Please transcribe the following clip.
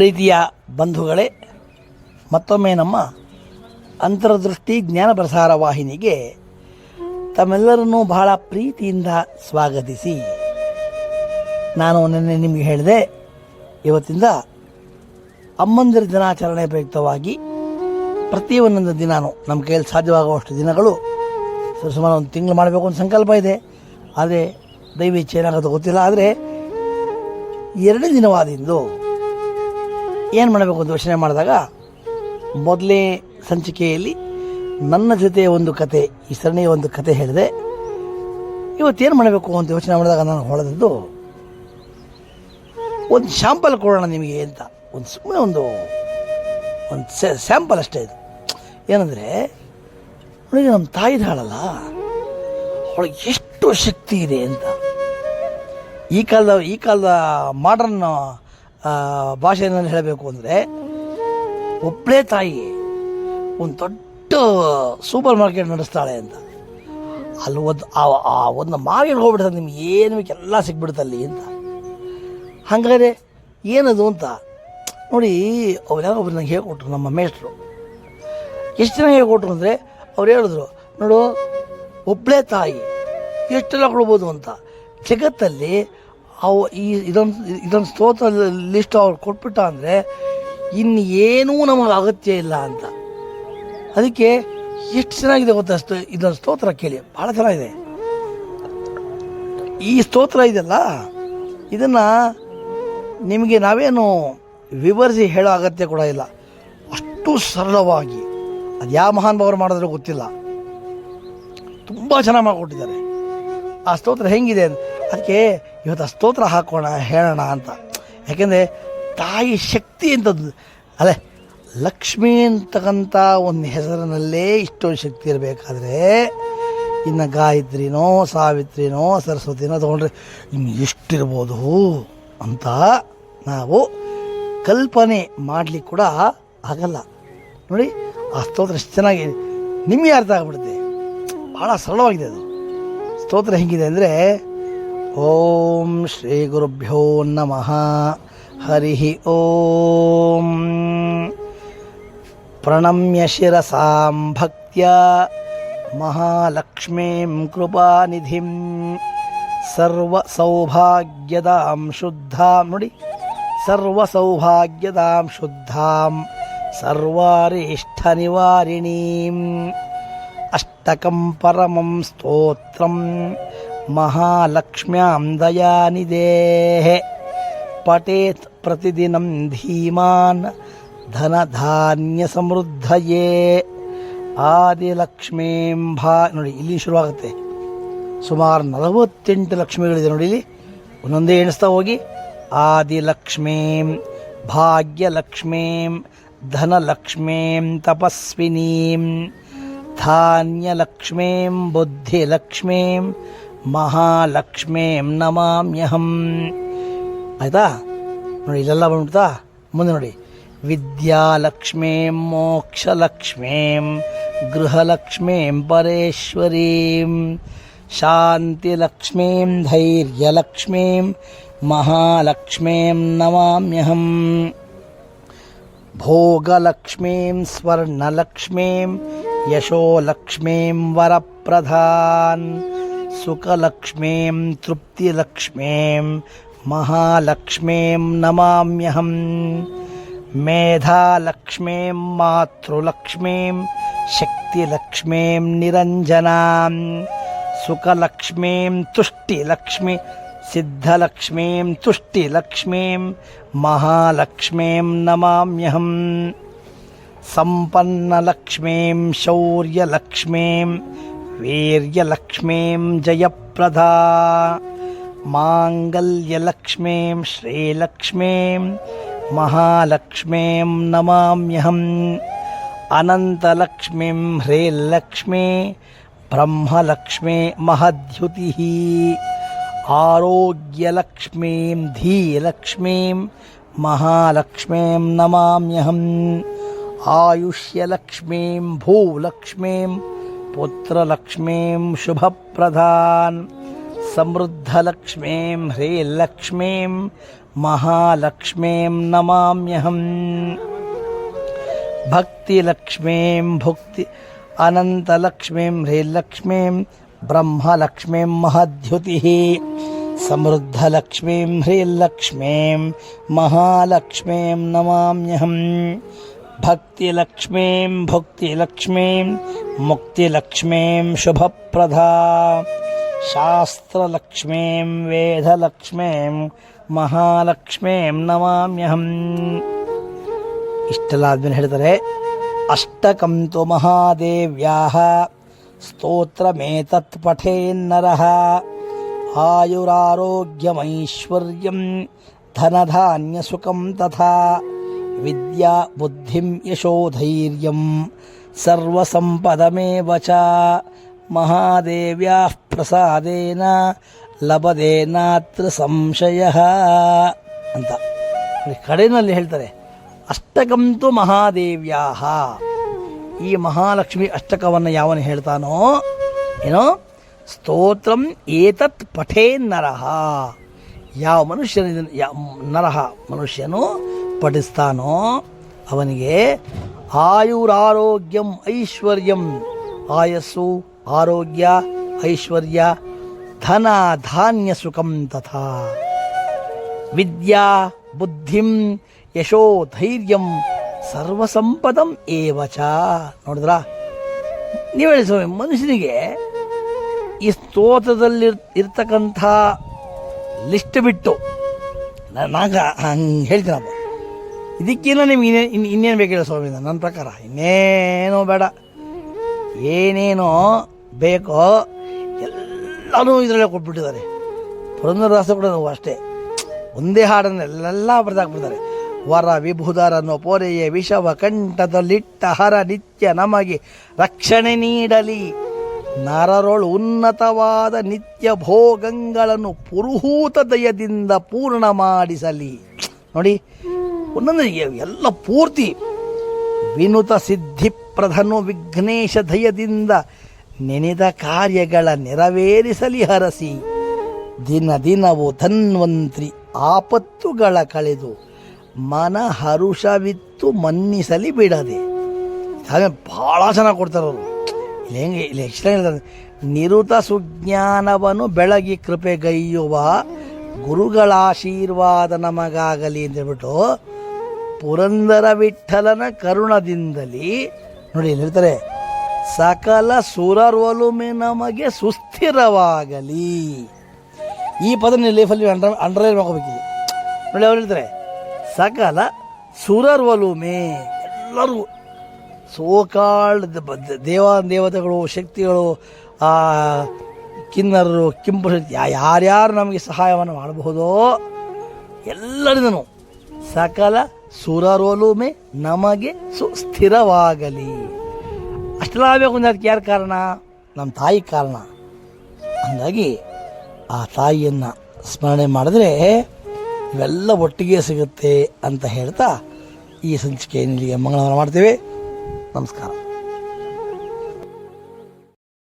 ಪ್ರೀತಿಯ ಬಂಧುಗಳೇ, ಮತ್ತೊಮ್ಮೆ ನಮ್ಮ ಅಂತರದೃಷ್ಟಿ ಜ್ಞಾನ ಪ್ರಸಾರ ವಾಹಿನಿಗೆ ತಮ್ಮೆಲ್ಲರನ್ನೂ ಬಹಳ ಪ್ರೀತಿಯಿಂದ ಸ್ವಾಗತಿಸಿ. ನಾನು ನಿನ್ನೆ ನಿಮಗೆ ಹೇಳಿದೆ, ಇವತ್ತಿಂದ ಅಮ್ಮಂದಿರ ದಿನಾಚರಣೆ ಪ್ರಯುಕ್ತವಾಗಿ ಪ್ರತಿ ಒಂದೊಂದು ದಿನಾನು ನಮ್ಮ ಕೈಯಲ್ಲಿ ಸಾಧ್ಯವಾಗುವಷ್ಟು ದಿನಗಳು ಸುಮಾರು ಒಂದು ತಿಂಗಳು ಮಾಡಬೇಕು ಅಂತ ಸಂಕಲ್ಪ ಇದೆ. ಆದರೆ ದಯವಿಚ್ಚೆ ಏನಾಗೋದು ಗೊತ್ತಿಲ್ಲ. ಆದರೆ ಎರಡನೇ ದಿನವಾದಿಂದು ಏನು ಮಾಡಬೇಕು ಅಂತ ಯೋಚನೆ ಮಾಡಿದಾಗ, ಮೊದಲೇ ಸಂಚಿಕೆಯಲ್ಲಿ ನನ್ನ ಜೊತೆ ಒಂದು ಕತೆ, ಈ ಸರಣಿಯ ಒಂದು ಕತೆ ಹೇಳಿದೆ. ಇವತ್ತೇನು ಮಾಡಬೇಕು ಅಂತ ಯೋಚನೆ ಮಾಡಿದಾಗ ನಾನು ಹೊಳೆದದ್ದು, ಒಂದು ಶಾಂಪಲ್ ಕೊಡೋಣ ನಿಮಗೆ ಅಂತ. ಒಂದು ಸುಮ್ಮನೆ ಒಂದು ಒಂದು ಸ್ಯಾಂಪಲ್ ಅಷ್ಟೇ ಇದು. ಏನಂದರೆ ಅವಳಿಗೆ ನಮ್ಮ ತಾಯಿ ಹಾಳಲ್ಲ ಅವಳಿಗೆ ಎಷ್ಟು ಶಕ್ತಿ ಇದೆ ಅಂತ. ಈ ಕಾಲದ ಈ ಕಾಲದ ಮಾಡರ್ನ್ ಭಾಷೆಯಲ್ಲಿ ಹೇಳಬೇಕು ಅಂದರೆ ಒಬ್ಬಳೇ ತಾಯಿ ಒಂದು ದೊಡ್ಡ ಸೂಪರ್ ಮಾರ್ಕೆಟ್ ನಡೆಸ್ತಾಳೆ ಅಂತ. ಅಲ್ಲಿ ಒಂದು ಆ- ಒಂದು ಮಾರ್ಗ ಹೋಗ್ಬಿಡ್ತಾರೆ ನಿಮ್ಗೆ ಏನು ಬೇಕೆಲ್ಲ ಎಲ್ಲ ಸಿಕ್ಬಿಡುತ್ತಲ್ಲಿ ಅಂತ. ಹಾಗಾದ್ರೆ ಏನದು ಅಂತ, ನೋಡಿ ಅವ್ರು ಯಾರೋ ಒಬ್ರು ನಂಗೆ ಹೇಳ್ಕೊಟ್ರು, ನಮ್ಮ ಮೇಷ್ಟ್ರು. ಎಷ್ಟು ಜನ ಹೇಳ್ಕೊಟ್ರು ಅಂದರೆ ಅವ್ರು ಹೇಳಿದ್ರು, ನೋಡು ಒಬ್ಬಳೇ ತಾಯಿ ಎಷ್ಟೆಲ್ಲ ಕೊಡ್ಬೋದು ಅಂತ. ಜಗತ್ತಲ್ಲಿ ಅವು ಈ ಇದೊಂದು ಇದೊಂದು ಸ್ತೋತ್ರ ಲಿಸ್ಟ್ ಅವ್ರು ಕೊಟ್ಬಿಟ್ಟ ಅಂದರೆ ಇನ್ನು ಏನೂ ನಮಗೆ ಅಗತ್ಯ ಇಲ್ಲ ಅಂತ. ಅದಕ್ಕೆ ಎಷ್ಟು ಚೆನ್ನಾಗಿದೆ ಗೊತ್ತಾ ಇದೊಂದು ಸ್ತೋತ್ರ ಕೇಳಿ. ಭಾಳ ಚೆನ್ನಾಗಿದೆ. ಈ ಸ್ತೋತ್ರ ಇದೆಯಲ್ಲ, ಇದನ್ನು ನಿಮಗೆ ನಾವೇನು ವಿವರಿಸಿ ಹೇಳೋ ಅಗತ್ಯ ಕೂಡ ಇಲ್ಲ. ಅಷ್ಟು ಸರಳವಾಗಿ. ಅದು ಯಾವ ಮಹಾನುಭಾವರು ಮಾಡಿದ್ರೆ ಗೊತ್ತಿಲ್ಲ. ತುಂಬ ಚೆನ್ನಾಗಿ ಮಾಡಿಕೊಟ್ಟಿದ್ದಾರೆ. ಆ ಸ್ತೋತ್ರ ಹೆಂಗಿದೆ ಅದಕ್ಕೆ ಇವತ್ತು ಸ್ತೋತ್ರ ಹಾಕೋಣ, ಹೇಳೋಣ ಅಂತ. ಯಾಕೆಂದರೆ ತಾಯಿ ಶಕ್ತಿ ಅಂತದ್ದು ಅದೇ ಲಕ್ಷ್ಮಿ ಅಂತಕ್ಕಂಥ ಒಂದು ಹೆಸರಿನಲ್ಲೇ ಇಷ್ಟೊಂದು ಶಕ್ತಿ ಇರಬೇಕಾದ್ರೆ, ಇನ್ನು ಗಾಯತ್ರಿನೋ, ಸಾವಿತ್ರಿನೋ, ಸರಸ್ವತಿನೋ ತೊಗೊಂಡ್ರೆ ಇನ್ನು ಎಷ್ಟಿರ್ಬೋದು ಅಂತ ನಾವು ಕಲ್ಪನೆ ಮಾಡಲಿಕ್ಕೆ ಕೂಡ ಆಗಲ್ಲ. ನೋಡಿ ಆ ಸ್ತೋತ್ರ ಎಷ್ಟು ಚೆನ್ನಾಗಿ ನಿಮಗೆ ಅರ್ಥ ಆಗ್ಬಿಡುತ್ತೆ. ಭಾಳ ಸರಳವಾಗಿದೆ ಅದು. ಸ್ತೋತ್ರ ಹೆಂಗಿದೆ ಅಂದರೆ ఓం శ్రీ గురుభ్యో నమ. హరి ఓం. ప్రణమ్య శిరసాం భక్త్యా మహాలక్ష్మీం కృపానిధిం. సర్వసౌభాగ్యదాం శుద్ధాం. నుడి సర్వసౌభాగ్యదాం శుద్ధాం. सर्वारिष्ठनिवारिणीम् अष्टकं परमं स्तोत्रम् ಮಹಾಲಕ್ಷ್ಮ್ಯಾಂ ದಯಾನಿದೇಃ ಪಟೇತ್ ಪ್ರತಿದಿನಂ ಧೀಮಾನ್ ಧನಧಾನ್ಯ ಸಮೃದ್ಧಯೇ. ಆದಿಲಕ್ಷ್ಮೀಂ ಭಾ, ನೋಡಿ, ಇಲ್ಲಿ ಶುರುವಾಗುತ್ತೆ. ಸುಮಾರು ನಲವತ್ತೆಂಟು ಲಕ್ಷ್ಮಿಗಳಿದೆ ನೋಡಿ ಇಲ್ಲಿ. ಒಂದೊಂದೇ ಎಣಿಸ್ತಾ ಹೋಗಿ. ಆದಿಲಕ್ಷ್ಮೀಂ, ಭಾಗ್ಯಲಕ್ಷ್ಮೀಂ, ಧನಲಕ್ಷ್ಮೀಂ, ತಪಸ್ವಿನೀಂ, ಧಾನ್ಯಲಕ್ಷ್ಮೀಂ, ಬುದ್ಧಿಲಕ್ಷ್ಮೀಂ ಮಹಾಲಕ್ಷ್ಮೀಂ ನಮಾಮ್ಯಹಂ. ಆಯ್ತಾ? ನೋಡಿ, ಇಲ್ಲೆಲ್ಲ ಬಂದ್ಬಿಡ್ತಾ? ಮುಂದೆ ನೋಡಿ. ವಿದ್ಯಾಲಕ್ಷ್ಮೀಂ, ಮೋಕ್ಷಲಕ್ಷ್ಮೀಂ, ಗೃಹಲಕ್ಷ್ಮೀಂ, ಪರೇಶ್ವರೀಂ, ಶಾಂತಿಲಕ್ಷ್ಮೀಂ, ಧೈರ್ಯಲಕ್ಷ್ಮೀಂ, ಮಹಾಲಕ್ಷ್ಮೀಂ ನಮಾಮ್ಯಹಂ. ಭೋಗಲಕ್ಷ್ಮೀಂ, ಸ್ವರ್ಣಲಕ್ಷ್ಮೀಂ, ಯಶೋಲಕ್ಷ್ಮೀಂ ವರಪ್ರಧಾನ್. सुखलक्ष्मीं, तृप्तिलक्ष्मीं, महालक्ष्मीं नमाम्यहम्। मेधालक्ष्मीं, मातृलक्ष्मीं, शक्तिलक्ष्मीं निरञ्जनां सुखलक्ष्मीं, तुष्टिलक्ष्मी, सिद्धलक्ष्मीं, तुष्टिलक्ष्मीं, महालक्ष्मीं नमाम्यहम्। सम्पन्नलक्ष्मीं, शौर्यलक्ष्मीं वीर्यलक्ष्मीं जयप्रदा। माङ्गल्यलक्ष्मीं श्रीलक्ष्मीं, महालक्ष्मीं नमाम्यहम्। अनन्तलक्ष्मीं ह्रीलक्ष्मी ब्रह्मलक्ष्मी महद्युतिः। आरोग्यलक्ष्मीं धीलक्ष्मीं, महालक्ष्मीं नमाम्यहम्। आयुष्यलक्ष्मीं भूलक्ष्मीं पुत्रलक्ष्मीं शुभप्रधान्, समृद्धलक्ष्मीं ह्रीलक्ष्मीं, महालक्ष्मीं नमाम्यहम्। भक्तिलक्ष्मीं भुक्ति, अनन्तलक्ष्मीं ह्रीलक्ष्मीं, ब्रह्मलक्ष्मीं महद्युतिः, समृद्धलक्ष्मीं ह्रीलक्ष्मीं, महालक्ष्मीं नमाम्यहम्। ಭಕ್ತಿಲಕ್ಷ್ಮೀಂ ಭುಕ್ತಿಲಕ್ಷ್ಮೀಂ ಮುಕ್ತಿಲಕ್ಷ್ಮೀಂ ಶುಭಪ್ರದಾ ಶಾಸ್ತ್ರಲಕ್ಷ್ಮೀಂ ವೇದಲಕ್ಷ್ಮೀಂ ಮಹಾಲಕ್ಷ್ಮೀಂ ನಮಾಮ್ಯಹಂ ಇಷ್ಟೆಲ್ಲ ಆದ್ಮೇಲೆ ಹೇಳ್ತಾರೆ ಅಷ್ಟಕಂತು ಮಹಾದೇವ್ಯಾ ಸ್ತೋತ್ರಮೇತತ್ ಪಠೇನ್ನರಃ ಆಯುರಾರೋಗ್ಯಮೈಶ್ವರ್ಯಂ ಧನಧಾನ್ಯಸುಖಂ ತಥಾ ವಿದ್ಯಾ ಬುದ್ಧಿಂ ಯಶೋಧೈರ್ಯಂ ಸರ್ವಸಂಪದಮೇವ ಚ ಮಹಾದೇವ್ಯಾ ಪ್ರಸಾದೇನ ಲಭದೇನಾತ್ರ ಸಂಶಯ ಅಂತ. ಕಡೆಯಲ್ಲಿ ಹೇಳ್ತಾರೆ, ಅಷ್ಟಕಂತು ಮಹಾದೇವ್ಯಾ ಈ ಮಹಾಲಕ್ಷ್ಮಿ ಅಷ್ಟಕವನ್ನು ಯಾವನು ಹೇಳ್ತಾನೋ, ಏನೋ, ಸ್ತೋತ್ರಂ ಏತತ್ ಪಠೇ ನರಹ ಯಾವ ಮನುಷ್ಯನ ನರಹ ಮನುಷ್ಯನು ಪಠಿಸ್ತಾನೋ ಅವನಿಗೆ ಆಯುರಾರೋಗ್ಯಂ ಐಶ್ವರ್ಯಂ. ಆಯಸ್ಸು, ಆರೋಗ್ಯ, ಐಶ್ವರ್ಯ ಧನ ಧಾನ್ಯ ಸುಖಂ ತಥಾ. ವಿದ್ಯಾ, ಬುದ್ಧಿಂ, ಯಶೋ ಧೈರ್ಯಂ, ಸರ್ವಸಂಪದಂ ಏವಚ. ನೋಡಿದ್ರಾ? ನೀವು ಹೇಳಿ ಸ್ವಾಮಿ, ಮನುಷ್ಯನಿಗೆ ಈ ಸ್ತೋತ್ರದಲ್ಲಿ ಇರ್ತಕ್ಕಂಥ ಲಿಸ್ಟ್ ಬಿಟ್ಟು ಹಂಗೆ ಹೇಳ್ತೀನಪ್ಪ ಇದಕ್ಕಿನ್ನ ನಿಮ್ಗೆ ಇನ್ನೇ ಇನ್ನು ಇನ್ನೇನು ಬೇಕಿಲ್ಲ ಸ್ವಾಮಿ ನನ್ನ ಪ್ರಕಾರ. ಇನ್ನೇನೋ ಬೇಡ. ಏನೇನೋ ಬೇಕೋ ಎಲ್ಲನೂ ಇದರಲ್ಲೇ ಕೊಟ್ಬಿಟ್ಟಿದ್ದಾರೆ. ಪುರಂದರದಾಸ ಕೂಡ ನಾವು ಅಷ್ಟೇ. ಒಂದೇ ಹಾಡನ್ನು ಎಲ್ಲೆಲ್ಲ ಬರೆದಾಕ್ಬಿಡ್ತಾರೆ. ವರ ವಿಭುಧರನ್ನು ಪೋರೆಯ ವಿಷವ ಕಂಠದಲ್ಲಿಟ್ಟ ಹರ ನಿತ್ಯ ನಮಗೆ ರಕ್ಷಣೆ ನೀಡಲಿ. ನರರೊಳು ಉನ್ನತವಾದ ನಿತ್ಯ ಭೋಗಗಳನ್ನು ಪುರುಹೂತ ದಯದಿಂದ ಪೂರ್ಣ ಮಾಡಿಸಲಿ. ನೋಡಿ ಒಂದೊಂದು ಎಲ್ಲ ಪೂರ್ತಿ ವಿನುತ ಸಿದ್ಧಿಪ್ರಧನು ವಿಘ್ನೇಶ ದಯದಿಂದ ನೆನೆದ ಕಾರ್ಯಗಳ ನೆರವೇರಿಸಲಿ ಹರಸಿ. ದಿನ ದಿನವು ಧನ್ವಂತ್ರಿ ಆಪತ್ತುಗಳ ಕಳೆದು ಮನ ಹರುಷವಿತ್ತು ಮನ್ನಿಸಲಿ ಬಿಡದೆ. ಭಾಳ ಚೆನ್ನಾಗಿ ಕೊಡ್ತಾರವರು ಇಲ್ಲಿ ಹೆಂಗೆ, ಇಲ್ಲಿ ಎಷ್ಟು ಹೇಳ್ತಾರೆ, ನಿರುತ ಸುಜ್ಞಾನವನ್ನು ಬೆಳಗಿ ಕೃಪೆಗೈಯುವ ಗುರುಗಳ ಆಶೀರ್ವಾದ ನಮಗಾಗಲಿ ಅಂತ ಹೇಳ್ಬಿಟ್ಟು ಪುರಂದರ ವಿಠಲನ ಕರುಣದಿಂದಲಿ, ನೋಡಿ ಹೇಳ್ತಾರೆ? ಸಕಲ ಸುರರೊಲುಮೆ ನಮಗೆ ಸುಸ್ಥಿರವಾಗಲಿ. ಈ ಪದ ನೀವು ಲೈಫಲ್ಲಿ ಅಂಡರ್ ಅಂಡರ್ಲೈನ್ ಮಾಡ್ಕೋಬೇಕಿದೆ. ನೋಡಿ ಅವ್ರು ಹೇಳ್ತಾರೆ, ಸಕಲ ಸುರರ್ವಲುಮೆ ಎಲ್ಲರೂ ಸೋಕಾಳ್ ದೇವ, ದೇವತೆಗಳು, ಶಕ್ತಿಗಳು, ಆ ಕಿನ್ನರರು ಕೆಂಪು ಶಕ್ತಿ ಯಾರ್ಯಾರು ನಮಗೆ ಸಹಾಯವನ್ನು ಮಾಡಬಹುದೋ, ಎಲ್ಲರಿಂದನೂ ಸಕಲ ಸುರರೋಲುಮೆ ನಮಗೆ ಸುಸ್ಥಿರವಾಗಲಿ ಅಷ್ಟೆಲ್ಲ ಆಗಬೇಕು ಒಂದು ಅದಕ್ಕೆ ಯಾರು ಕಾರಣ? ನಮ್ಮ ತಾಯಿ ಕಾರಣ. ಹಂಗಾಗಿ ಆ ತಾಯಿಯನ್ನು ಸ್ಮರಣೆ ಮಾಡಿದ್ರೆ ಇವೆಲ್ಲ ಒಟ್ಟಿಗೆ ಸಿಗುತ್ತೆ ಅಂತ ಹೇಳ್ತಾ ಈ ಸಂಚಿಕೆಯನ್ನು ಇಲ್ಲಿಗೆ ಮಂಗಳವಾರ ಮಾಡ್ತೇವೆ. ನಮಸ್ಕಾರ.